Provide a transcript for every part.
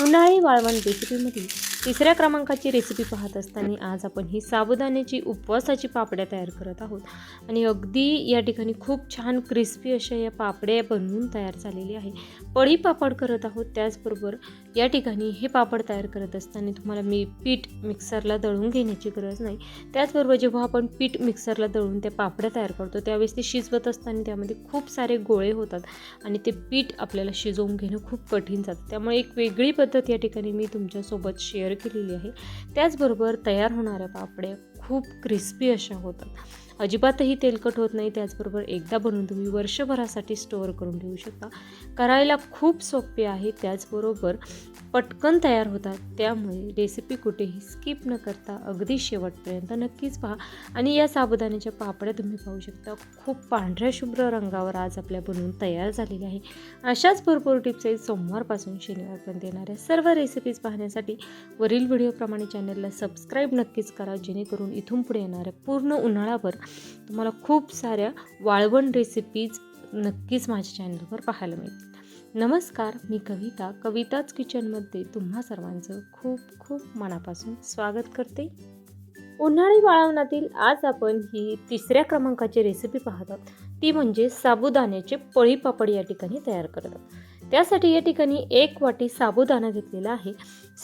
उन्हाळी वाळवण रेसिपीमधील तिसऱ्या क्रमांकाची रेसिपी पाहत असताना आज आपण ही साबुदाण्याची उपवासाची पापड्या तयार करत आहोत. आणि अगदी या ठिकाणी खूप छान क्रिस्पी अशा या पापड्या बनवून तयार झालेली आहे. पळी पापड करत आहोत त्याचबरोबर या ठिकाणी हे पापड तयार करत असताना तुम्हाला मी पीठ मिक्सरला दळून घेण्याची गरज नाही. त्याचबरोबर जेव्हा आपण पीठ मिक्सरला दळून त्या पापड्या तयार करतो त्यावेळेस ते शिजवत असताना त्यामध्ये खूप सारे गोळे होतात आणि ते पीठ आपल्याला शिजवून घेणं खूप कठीण जातं. त्यामुळे एक वेगळी पद्धत या ठिकाणी मी तुमच्यासोबत शेअर केलेली आहे. त्याचबरोबर तयार होणाऱ्या पापड्या खूप क्रिस्पी अशा होतात. अजिबातही तेलकट होत नाही. त्याचबरोबर एकदा बनवून तुम्ही वर्षभरासाठी स्टोअर करून ठेवू शकता. करायला खूप सोपे आहे. त्याचबरोबर पटकन तयार होतात. त्यामुळे रेसिपी कुठेही स्किप न करता अगदी शेवटपर्यंत नक्कीच पहा. आणि या साबुदाण्याच्या पापड्या तुम्ही पाहू शकता. खूप पांढऱ्या शुभ्र रंगावर आज आपल्या बनवून तयार झालेली आहे. अशाच भरपूर टिप्स आहेत. सोमवारपासून शनिवारपर्यंत येणाऱ्या सर्व रेसिपीज पाहण्यासाठी वरील व्हिडिओप्रमाणे चॅनलला सबस्क्राईब नक्कीच करा. जेणेकरून इथून पुढे येणाऱ्या पूर्ण उन्हाळाभर तुम्हाला खूप साऱ्या वाळवण रेसिपीज नक्कीच माझ्या चॅनलवर पाहायला मिळतील. नमस्कार मी कविता. कविताच किचनमध्ये तुम्हा सर्वांचं खूप खूप मनापासून स्वागत करते. उन्हाळी वाळवणातील आज आपण ही तिसऱ्या क्रमांकाची रेसिपी पाहत आहोत. ती म्हणजे साबुदाण्याचे पळी पापड या ठिकाणी तयार करतात. त्यासाठी या ठिकाणी एक वाटी साबुदाणा घेतलेला आहे.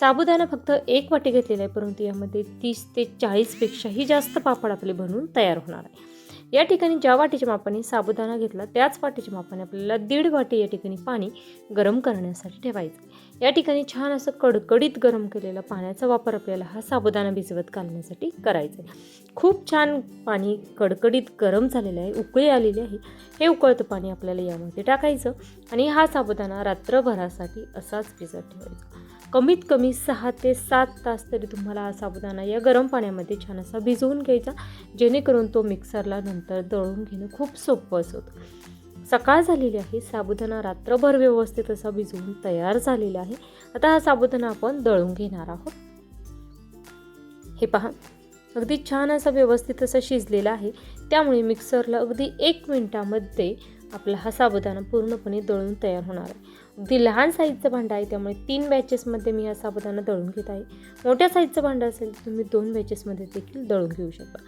साबुदाणा फक्त एक वाटी घेतलेला आहे परंतु यामध्ये तीस ते चाळीसपेक्षाही जास्त पापड आपले बनवून तयार होणार आहे. या ठिकाणी ज्या वाटीच्या मापाने साबुदाणा घेतला त्याच वाटीच्या मापाने आपल्याला दीड वाटी या ठिकाणी पाणी गरम करण्यासाठी ठेवायचं. या ठिकाणी छान असं कडकडीत गरम केलेला पाण्याचा वापर आपल्याला हा साबुदाणा भिजवत घालण्यासाठी करायचा आहे. खूप छान पाणी कडकडीत गरम झालेलं आहे उकळी आलेली आहे. हे उकळतं पाणी आपल्याला यामध्ये टाकायचं आणि हा साबुदाणा रात्रभरासाठी असाच भिजत ठेवायचा. कमीत कमी सहा ते सात तास तरी तुम्हाला हा साबुदाणा या गरम पाण्यामध्ये छान असा भिजवून घ्यायचा जेणेकरून तो मिक्सरला नंतर दळून घेणं खूप सोपं असतं. सकाळ झालेली आहे साबुदाणा रात्रभर व्यवस्थित असा भिजवून तयार झालेला आहे. आता हा साबुदाणा आपण दळून घेणार आहोत. हे पहा अगदी छान असा व्यवस्थित असा शिजलेला आहे. त्यामुळे मिक्सरला अगदी एक मिनटामध्ये आपला हा साबुदाणा पूर्णपणे दळून तयार होणार आहे. अगदी लहान साईजचं भांडं आहे त्यामुळे तीन बॅचेसमध्ये मी हा साबुदाणा दळून घेत आहे. मोठ्या साईजचं भांडं असेल तर तुम्ही दोन बॅचेसमध्ये देखील दळून घेऊ शकता.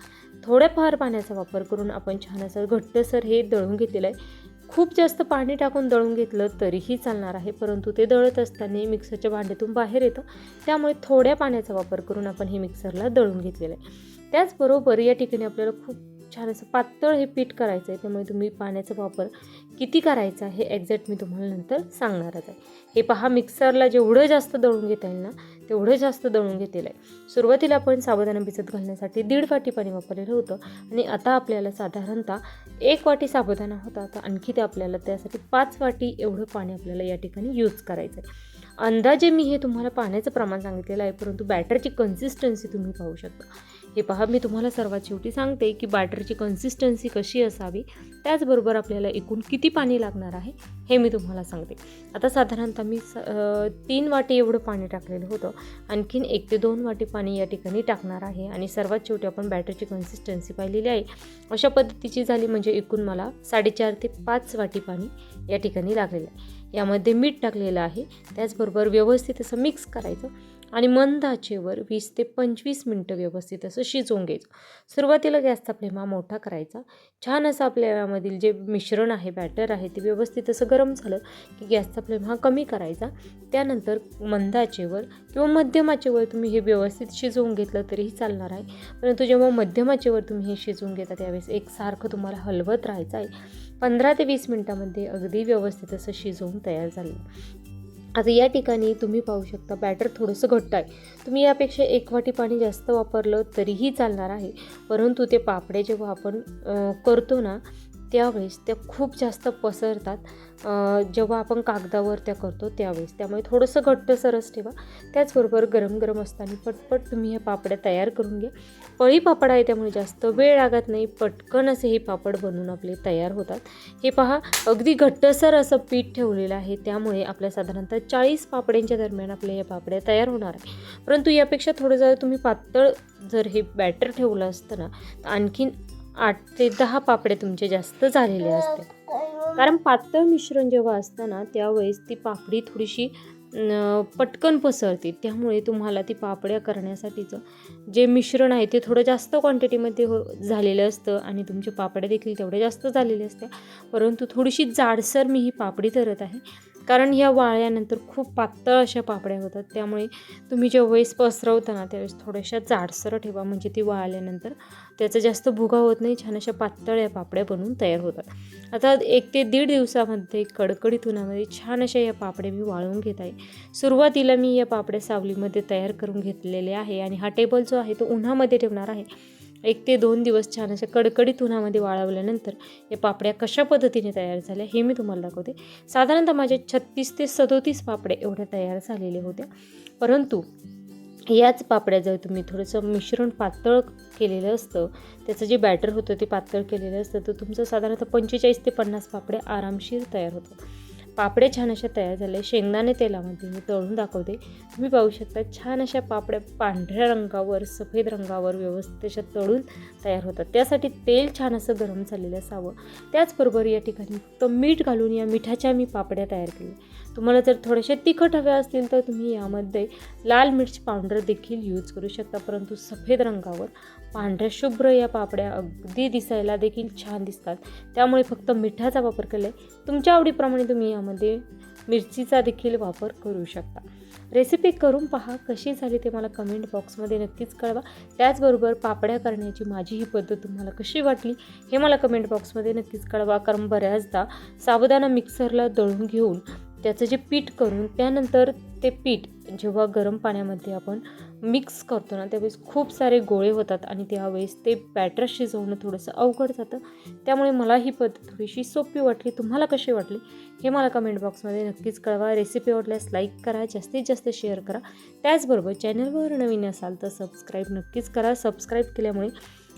थोड्याफार पाण्याचा वापर करून आपण छान असं घट्टसर हे दळून घेतलेलं आहे. खूप जास्त पाणी टाकून दळून घेतलं तरीही चालणार आहे परंतु ते दळत असताना मिक्सरच्या भांड्यातून बाहेर येतं. त्यामुळे थोड्या पाण्याचा वापर करून आपण हे मिक्सरला दळून घेतलेलं आहे. त्याचबरोबर या ठिकाणी आपल्याला खूप छान असं पातळ हे पीठ करायचं आहे. त्यामुळे तुम्ही पाण्याचा वापर किती करायचा हे एक्झॅक्ट मी तुम्हाला नंतर सांगणारच आहे. हे पहा मिक्सरला जेवढं जास्त दळून घेता येईल ना तेवढं जास्त दळून घेतलेलं आहे. सुरुवातीला आपण साबुदाणा भिजत घालण्यासाठी दीड वाटी पाणी वापरलेलं होतं. आणि आता आपल्याला साधारणतः एक वाटी साबुदाणा होता तर आणखी ते आपल्याला त्यासाठी पाच वाटी एवढं पाणी आपल्याला या ठिकाणी यूज करायचं आहे. अंदाजे मी हे तुम्हाला पाण्याचं प्रमाण सांगितलेलं आहे परंतु बॅटरची कन्सिस्टन्सी तुम्ही पाहू शकता. हे पहा मी तुम्हाला सर्वात शेवटी सांगते की बॅटरची कन्सिस्टन्सी कशी असावी त्याचबरोबर आपल्याला एकूण किती पाणी लागणार आहे हे मी तुम्हाला सांगते. आता साधारणतः मी स तीन वाटी एवढं पाणी टाकलेलं होतं. आणखीन एक ते दोन वाटी पाणी या ठिकाणी टाकणार आहे. आणि सर्वात शेवटी आपण बॅटरची कन्सिस्टन्सी पाहिलेली आहे. अशा पद्धतीची झाली म्हणजे एकूण मला साडेचार ते पाच वाटी पाणी या ठिकाणी लागलेलं आहे. यामध्ये मीठ टाकलेलं आहे. त्याचबरोबर व्यवस्थित असं मिक्स करायचं. आणि मंद आचेवर वीस ते पंचवीस मिनटं व्यवस्थित असं शिजवून घ्यायचं. सुरुवातीला गॅसचा फ्लेम हा मोठा करायचा. छान असं आपल्या यामधील जे मिश्रण आहे बॅटर आहे ते व्यवस्थित असं गरम झालं की गॅसचा फ्लेम हा कमी करायचा. त्यानंतर मंद आचेवर किंवा मध्यम आचेवर तुम्ही हे व्यवस्थित शिजवून घेतलं तरीही चालणार आहे. परंतु जेव्हा मध्यम आचेवर तुम्ही हे शिजवून घेता त्यावेळेस एकसारखं तुम्हाला हलवत राहायचं आहे. पंधरा ते वीस मिनटामध्ये अगदी व्यवस्थित असं शिजवून तयार झालं. आता या ठिकाणी तुम्ही पाहू शकता बॅटर थोडंसं घट्ट आहे. तुम्ही यापेक्षा एक वाटी पाणी जास्त वापरलं तरीही चालणार आहे. परंतु ते पापडे जेव्हा आपण करतो ना त्यावेळेस त्या खूप जास्त पसरतात. जेव्हा आपण कागदावर त्या करतो त्यावेळेस. त्यामुळे थोडंसं घट्ट सरस ठेवा. त्याचबरोबर गरम गरम असताना पटपट तुम्ही हे पापड्या तयार करून घ्या. पळी पापड आहे त्यामुळे जास्त वेळ लागत नाही. पटकन असे हे पापड बनवून आपले तयार होतात. हे पहा अगदी घट्टसर असं पीठ ठेवलेलं आहे. त्यामुळे आपल्या साधारणतः चाळीस पापड्यांच्या दरम्यान आपले हे पापड्या तयार होणार आहे परंतु यापेक्षा थोडं जर तुम्ही पातळ जर हे बॅटर ठेवलं असतं ना तर आणखीन आठ ते दहा पापडे तुमचे जास्त झालेले असते. कारण पातळ मिश्रण जेव्हा असतं ना त्यावेळेस ती पापडी थोडीशी पटकन पसरते. त्यामुळे तुम्हाला ती पापड्या करण्यासाठीचं जे मिश्रण आहे ते थोडं जास्त क्वांटिटीमध्ये हो झालेलं असतं आणि तुमचे पापड्या देखील तेवढ्या जास्त झालेल्या असत्या परंतु थोडीशी जाडसर मी ही पापडी करत आहे. कारण ह्या वाळल्यानंतर खूप पातळ अशा पापड्या होतात. त्यामुळे तुम्ही ज्यावेळेस वेळेस पसरवताना त्यावेळेस थोड्याशा जाडसर ठेवा. म्हणजे ती वाळल्यानंतर त्याचा जास्त भुगा होत नाही छान अशा पातळ या पापड्या बनवून तयार होतात. आता एक ते दीड दिवसामध्ये कडकडीत उन्हामध्ये छान अशा या पापड्या मी वाळवून घेत आहे. सुरुवातीला मी या पापड्या सावलीमध्ये तयार करून घेतलेले आहे आणि हा टेबल जो आहे तो उन्हामध्ये ठेवणार आहे. एक ते दोन दिवस छान अशा कडकडीत उन्हामध्ये वाळवल्यानंतर या पापड्या कशा पद्धतीने तयार झाल्या हे मी तुम्हाला दाखवते. साधारणतः माझ्या छत्तीस ते सदोतीस पापड्या एवढ्या तयार झालेल्या होत्या. परंतु याच पापड्या जर तुम्ही थोडंसं मिश्रण पातळ केलेलं असतं त्याचं जे बॅटर होतं ते पातळ केलेलं असतं तर तुमचं साधारणतः पंचेचाळीस ते पन्नास पापड्या आरामशीर तयार होतात पापड्या छान अशा तयार झाल्या शेंगदाणे तेलामध्ये मी तळून दाखवते. तुम्ही पाहू शकता छान अशा पापड्या पांढऱ्या रंगावर सफेद रंगावर व्यवस्थित अशा तळून तयार होतात. त्यासाठी तेल छान असं गरम झालेलं असावं. त्याचबरोबर या ठिकाणी फक्त मीठ घालून या मिठाच्या मी पापड्या तयार केल्या. तुम्हाला जर थोडेसे तिखट हवे असतील तर तुम्ही यामध्ये लाल मिर्च पावडर देखील यूज करू शकता. परंतु सफेद रंगावर पांढऱ्या शुभ्र या पापड्या अगदी दिसायला देखील छान दिसतात. त्यामुळे फक्त मिठाचा वापर केला आहे तुमच्या आवडीप्रमाणे तुम्ही यामध्ये मिरचीचा देखील वापर करू शकता. रेसिपी करून पहा कशी झाली ते मला कमेंट बॉक्समध्ये नक्कीच कळवा. त्याचबरोबर पापड्या करण्याची माझी ही पद्धत तुम्हाला कशी वाटली हे मला कमेंट बॉक्समध्ये नक्कीच कळवा. कारण बऱ्याचदा साबुदाणा मिक्सरला दळून घेऊन त्याचं जे पीठ करून त्यानंतर ते पीठ जेव्हा गरम पाण्यामध्ये आपण मिक्स करतो ना त्यावेळेस खूप सारे गोळे होतात आणि त्यावेळेस ते बॅटर शिजवणं थोडंसं अवघड जातं. त्यामुळे मला ही पद्धत थोडीशी सोपी वाटली. तुम्हाला कशी वाटली हे मला कमेंट बॉक्समध्ये नक्कीच कळवा. रेसिपी आवडल्यास लाईक करा जास्तीत जास्त शेअर करा. त्याचबरोबर चॅनलवर नवीन असाल तर सबस्क्राईब नक्कीच करा. सबस्क्राईब केल्यामुळे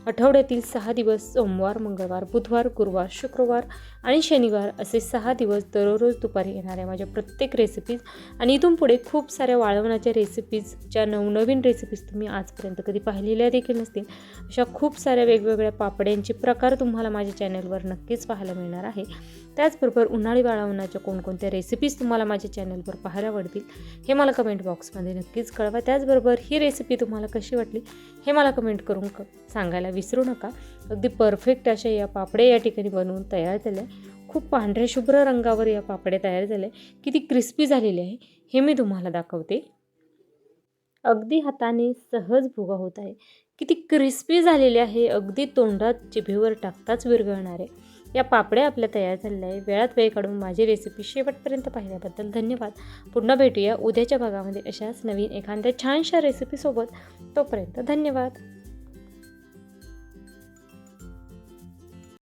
आठवड्यातील सहा दिवस सोमवार मंगळवार बुधवार गुरुवार शुक्रवार आणि शनिवार असे सहा दिवस दररोज दुपारी येणाऱ्या माझ्या प्रत्येक रेसिपीज आणि इथून पुढे खूप साऱ्या वाळवण्याच्या रेसिपीजच्या नवनवीन रेसिपीज तुम्ही आजपर्यंत कधी पाहिलेल्या देखील नसतील अशा खूप साऱ्या वेगवेगळ्या पापड्यांचे प्रकार तुम्हाला माझ्या चॅनलवर नक्कीच पाहायला मिळणार आहे. त्याचबरोबर उन्हाळी वाळवण्याच्या कोणकोणत्या रेसिपीज तुम्हाला माझ्या चॅनलवर पाहायला आवडतील हे मला कमेंट बॉक्समध्ये नक्कीच कळवा. त्याचबरोबर ही रेसिपी तुम्हाला कशी वाटली हे मला कमेंट करून क सांगायला विसरू नका. अगदी परफेक्ट अशा या पापडे या ठिकाणी बनवून तयार झाल्या. खूप पांढऱ्या शुभ्र रंगावर या पापडे तयार झाले किती क्रिस्पी झालेली आहे हे मी तुम्हाला दाखवते. अगदी हाताने सहज भुगा होत आहे. किती क्रिस्पी झालेले आहे अगदी तोंडात जिभेवर टाकताच विरघळणारे. या पापड्या आपल्या तयार झालेल्या आहे वेळात वेळ काढून माझी रेसिपी शेवटपर्यंत पाहिल्याबद्दल धन्यवाद. पुन्हा भेटूया उद्याच्या भागामध्ये अशाच नवीन एखाद्या छानशा रेसिपीसोबत तोपर्यंत धन्यवाद.